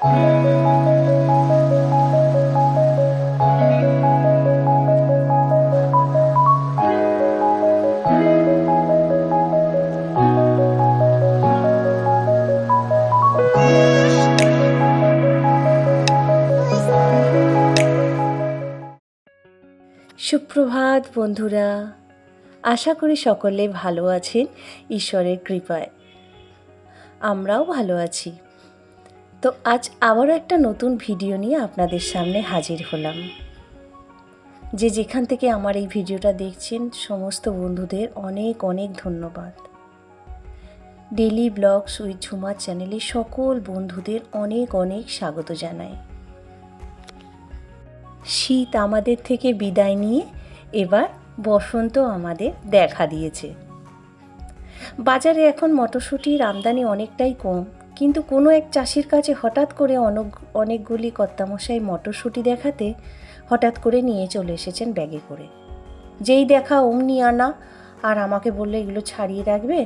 সুপ্রভাত বন্ধুরা আশা করি সকলে ভালো আছেন ঈশ্বরের কৃপায়। আমরাও ভালো আছি। তো আজ আবারও একটা নতুন ভিডিও নিয়ে আপনাদের সামনে হাজির হলাম। যে যেখান থেকে আমার এই ভিডিওটা দেখছেন, সমস্ত বন্ধুদের অনেক অনেক ধন্যবাদ। ডেলি ব্লগস উইথ ঝুমার চ্যানেলে সকল বন্ধুদের অনেক অনেক স্বাগত জানাই। শীত আমাদের থেকে বিদায় নিয়ে এবার বসন্ত আমাদের দেখা দিয়েছে। বাজারে এখন মটরশুঁটির আমদানি অনেকটাই কম। কিন্তু কোনো এক চাষির কাছে হঠাৎ করে অনেক অনেকগুলি কর্তামশাই মটরশুঁটি দেখাতে হঠাৎ করে নিয়ে চলে এসেছেন ব্যাগে করে। যেই দেখা অমনি আনা, আর আমাকে বললে এগুলো ছাড়িয়ে রাখবে,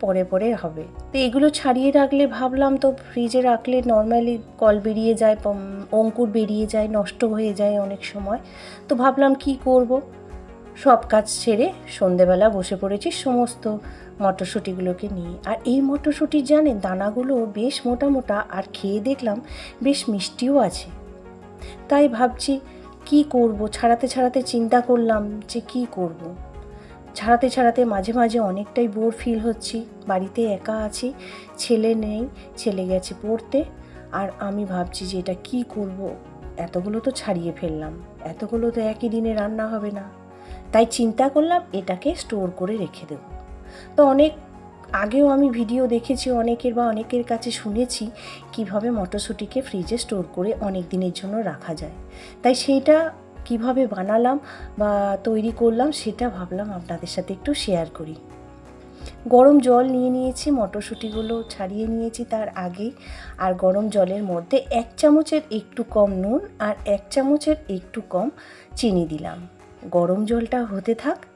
পরে পরে হবে। তো এগুলো ছাড়িয়ে রাখলে ভাবলাম তো ফ্রিজে রাখলে নর্মালি কল বেরিয়ে যায় অঙ্কুর বেরিয়ে যায়, নষ্ট হয়ে যায় অনেক সময়। তো ভাবলাম কি করব? সব কাজ ছেড়ে সন্ধেবেলা বসে পড়েছি সমস্ত মটরশুঁটিগুলোকে নিয়ে। আর এই মটরশুঁটির জানেন দানাগুলো বেশ মোটা মোটা, আর খেয়ে দেখলাম বেশ মিষ্টিও আছে। তাই ভাবছি, কি করব? ছাড়াতে ছাড়াতে চিন্তা করলাম যে কি করব। ছাড়াতে ছাড়াতে মাঝে মাঝে অনেকটাই বোর ফিল হচ্ছি। বাড়িতে একা আছি, ছেলে নেই, ছেলে গেছে পড়তে। আর আমি ভাবছি যে এটা কি করব? এতগুলো তো ছাড়িয়ে ফেললাম। এতগুলো তো একই দিনে রান্না হবে না। তাই চিন্তা করলাম এটাকে স্টোর করে রেখে দেব। তো অনেক আগেও আমি ভিডিও দেখেছি, অনেকের বা অনেকের কাছে শুনেছি কীভাবে মটরশুঁটিকে ফ্রিজে স্টোর করে অনেক দিনের জন্য রাখা যায়। তাই সেইটা কীভাবে বানালাম বা তৈরি করলাম সেটা ভাবলাম আপনাদের সাথে একটু শেয়ার করি। গরম জল নিয়ে নিয়েছি, মটরশুঁটিগুলো ছাড়িয়ে নিয়েছি তার আগে, আর গরম জলের মধ্যে এক চামচের একটু কম নুন আর এক চামচের একটু কম চিনি দিলাম। গরম জলটা হতে থাক।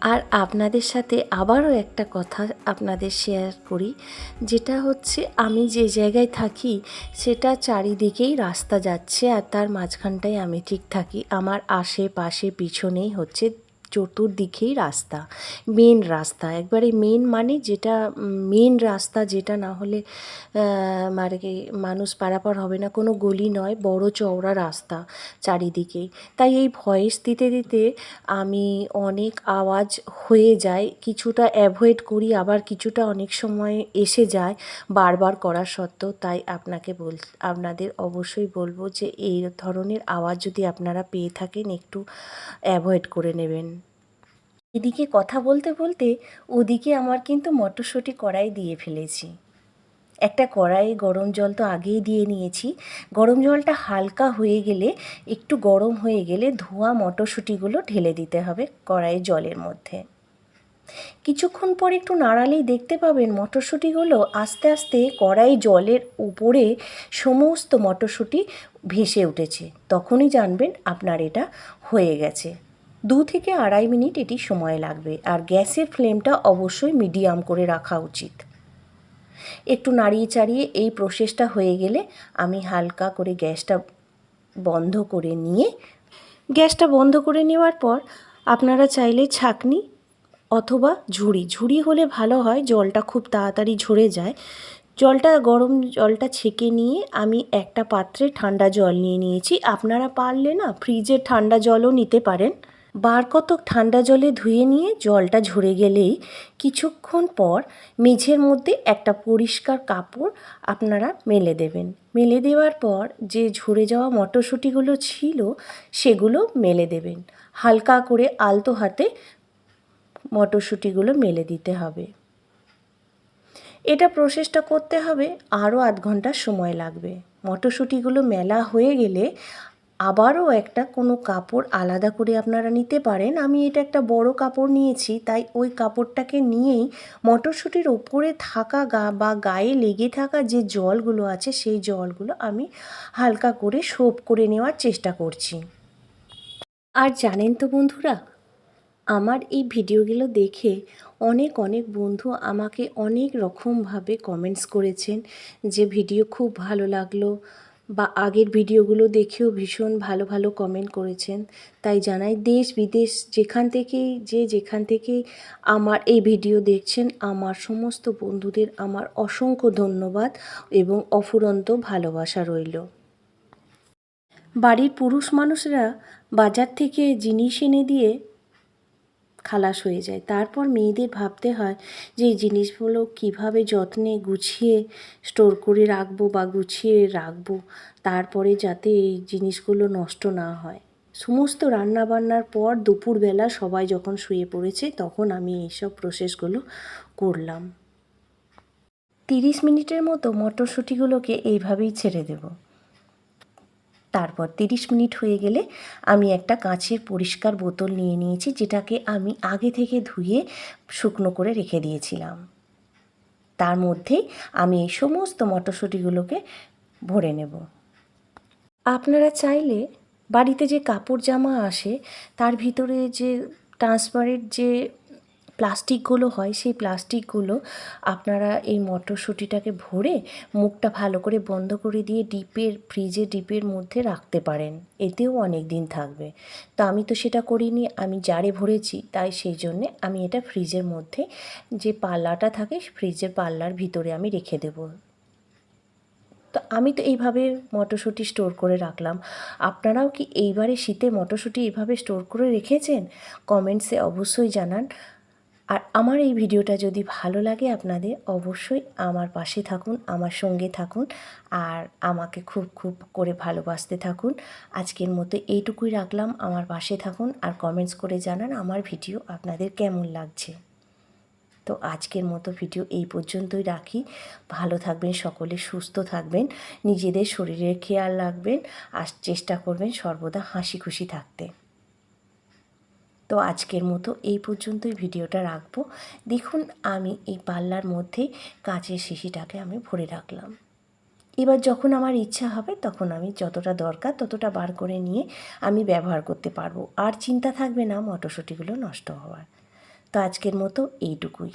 আর আপনাদের সাথে আবারও একটা কথা আপনাদের শেয়ার করি, যেটা হচ্ছে আমি যে জায়গায় থাকি, সেটা চারিদিকেই রাস্তা যাচ্ছে আর তার মাঝখানটায় আমি ঠিক থাকি। আমার আশেপাশে পিছনেই হচ্ছে চতুর্দিকেই রাস্তা মেন রাস্তা। একবারে মেন মানে যেটা মেন রাস্তা যেটা না হলে মানে মানুষ পারাপার হবে না। কোনো গলি নয়, বড় চওড়া রাস্তা চারিদিকেই। তাই এই ভয়েস দিতে দিতে আমি অনেক আওয়াজ হয়ে যায়, কিছুটা অ্যাভয়েড করি, আবার কিছুটা অনেক সময় এসে যায় বারবার করা সত্ত্বেও। তাই আপনাকে বল, আপনাদের অবশ্যই বলব যে, এই ধরনের আওয়াজ যদি আপনারা পেয়ে থাকেন, একটু অ্যাভয়েড করে নেবেন। এদিকে কথা বলতে বলতে ওদিকে আমার কিন্তু মটরশুঁটি কড়াই দিয়ে ফেলেছি। একটা কড়াই গরম জল তো আগেই দিয়ে নিয়েছি। গরম জলটা হালকা হয়ে গেলে, একটু গরম হয়ে গেলে ধোয়া মটরশুঁটিগুলো ঢেলে দিতে হবে কড়াইয়ের জলের মধ্যে। কিছুক্ষণ পর একটু নাড়ালেই দেখতে পাবেন মটরশুঁটিগুলো আস্তে আস্তে কড়াই জলের উপরে সমস্ত মটরশুঁটি ভেসে উঠেছে। তখনই জানবেন আপনার এটা হয়ে গেছে। দু থেকে আড়াই মিনিট এটি সময় লাগবে, আর গ্যাসের ফ্লেমটা অবশ্যই মিডিয়াম করে রাখা উচিত। একটু নাড়িয়ে চাড়িয়ে এই প্রসেসটা হয়ে গেলে আমি হালকা করে গ্যাসটা বন্ধ করে নিয়ে, গ্যাসটা বন্ধ করে নেওয়ার পর আপনারা চাইলে ছাকনি অথবা ঝুড়ি ঝুড়ি হলে ভালো হয়, জলটা খুব তাড়াতাড়ি ঝরে যায়। জলটা, গরম জলটা ছেঁকে নিয়ে আমি একটা পাত্রে ঠান্ডা জল নিয়ে নিয়েছি। আপনারা পারলে না ফ্রিজের ঠান্ডা জলও নিতে পারেন। বার কতক ঠান্ডা জলে ধুয়ে নিয়ে জলটা ঝরে গেলেই কিছুক্ষণ পর মেঝের মধ্যে একটা পরিষ্কার কাপড় আপনারা মেলে দেবেন। মেলে দেওয়ার পর যে ঝরে যাওয়া মটরশুঁটিগুলো ছিল সেগুলো মেলে দেবেন। হালকা করে আলতো হাতে মটরশুঁটিগুলো মেলে দিতে হবে। এটা প্রসেসটা করতে হবে, আরও আধ ঘণ্টা সময় লাগবে। মটরশুঁটিগুলো মেলা হয়ে গেলে আবারও একটা কোনো কাপড় আলাদা করে আপনারা নিতে পারেন। আমি এটা একটা বড় কাপড় নিয়েছি, তাই ওই কাপড়টাকে নিয়েই মটরশুঁটির ওপরে থাকা গা বা গায়ে লেগে থাকা যে জলগুলো আছে, সেই জলগুলো আমি হালকা করে সোপ করে নেওয়ার চেষ্টা করছি। আর জানেন তো বন্ধুরা, আমার এই ভিডিওগুলো দেখে অনেক অনেক বন্ধু আমাকে অনেক রকমভাবে কমেন্টস করেছেন যে, ভিডিও খুব ভালো লাগল বা আগের ভিডিওগুলো দেখেও ভীষণ ভালো ভালো কমেন্ট করেছেন। তাই জানাই, দেশ, বিদেশ, যেখান থেকেই, যে যেখান থেকেই আমার এই ভিডিও দেখছেন, আমার সমস্ত বন্ধুদের আমার অসংখ্য ধন্যবাদ এবং অফুরন্ত ভালোবাসা রইল। বাড়ির পুরুষ মানুষরা বাজার থেকে জিনিস এনে দিয়ে খালাস হয়ে যায়। তারপর মেয়েদের ভাবতে হয় যে এই জিনিসগুলো কীভাবে যত্নে গুছিয়ে স্টোর করে রাখব বা গুছিয়ে রাখব, তারপরে যাতে এই জিনিসগুলো নষ্ট না হয়। সমস্ত রান্না বান্নার পর দুপুরবেলা সবাই যখন শুয়ে পড়েছে, তখন আমি এইসব প্রসেসগুলো করলাম। তিরিশ মিনিটের মতো মটরশুঁটিগুলোকে এইভাবেই ছেড়ে দেবো। তারপর তিরিশ মিনিট হয়ে গেলে আমি একটা কাঁচের পরিষ্কার বোতল নিয়ে নিয়েছি, যেটাকে আমি আগে থেকে ধুয়ে শুকনো করে রেখে দিয়েছিলাম। তার মধ্যেই আমি এই সমস্ত মটরশুঁটিগুলোকে ভরে নেব। আপনারা চাইলে বাড়িতে যে কাপড় জামা আসে, তার ভিতরে যে ট্রান্সপারেন্ট যে প্লাস্টিকগুলো হয়, সেই প্লাস্টিকগুলো আপনারা এই মটরশুঁটিটাকে ভরে মুখটা ভালো করে বন্ধ করে দিয়ে ডিপের, ফ্রিজে ডিপের মধ্যে রাখতে পারেন। এতেও অনেক দিন থাকবে। তো আমি তো সেটা করিনি, আমি জারে ভরেছি, তাই সেই জন্যে আমি এটা ফ্রিজের মধ্যে যে পাল্লাটা থাকে ফ্রিজের পাল্লার ভিতরে আমি রেখে দেবো। তো আমি তো এইভাবে মটরশুঁটি স্টোর করে রাখলাম। আপনারাও কি এইবারে শীতে মটরশুঁটি এইভাবে স্টোর করে রেখেছেন? কমেন্টসে অবশ্যই জানান। আর আমার এই ভিডিওটা যদি ভালো লাগে আপনাদের, অবশ্যই আমার পাশে থাকুন, আমার সঙ্গে থাকুন আর আমাকে খুব খুব করে ভালোবাসতে থাকুন। আজকের মতো এইটুকুই রাখলাম। আমার পাশে থাকুন আর কমেন্টস করে জানান আমার ভিডিও আপনাদের কেমন লাগছে। তো আজকের মতো ভিডিও এই পর্যন্তই রাখি। ভালো থাকবেন সকলে, সুস্থ থাকবেন, নিজেদের শরীরের খেয়াল রাখবেন আর চেষ্টা করবেন সর্বদা হাসি খুশি থাকতে। তো আজকের মতো এই পর্যন্তই ভিডিওটা রাখব। দেখুন, আমি এই পাল্লার মধ্যে কাঁচের শিশিটাকে আমি ভরে রাখলাম। এবার যখন আমার ইচ্ছা হবে, তখন আমি যতটা দরকার ততটা বার করে নিয়ে আমি ব্যবহার করতে পারব। আর চিন্তা থাকবে না, মটরশুঁটিগুলো নষ্ট হওয়ার। তো আজকের মতো এইটুকুই।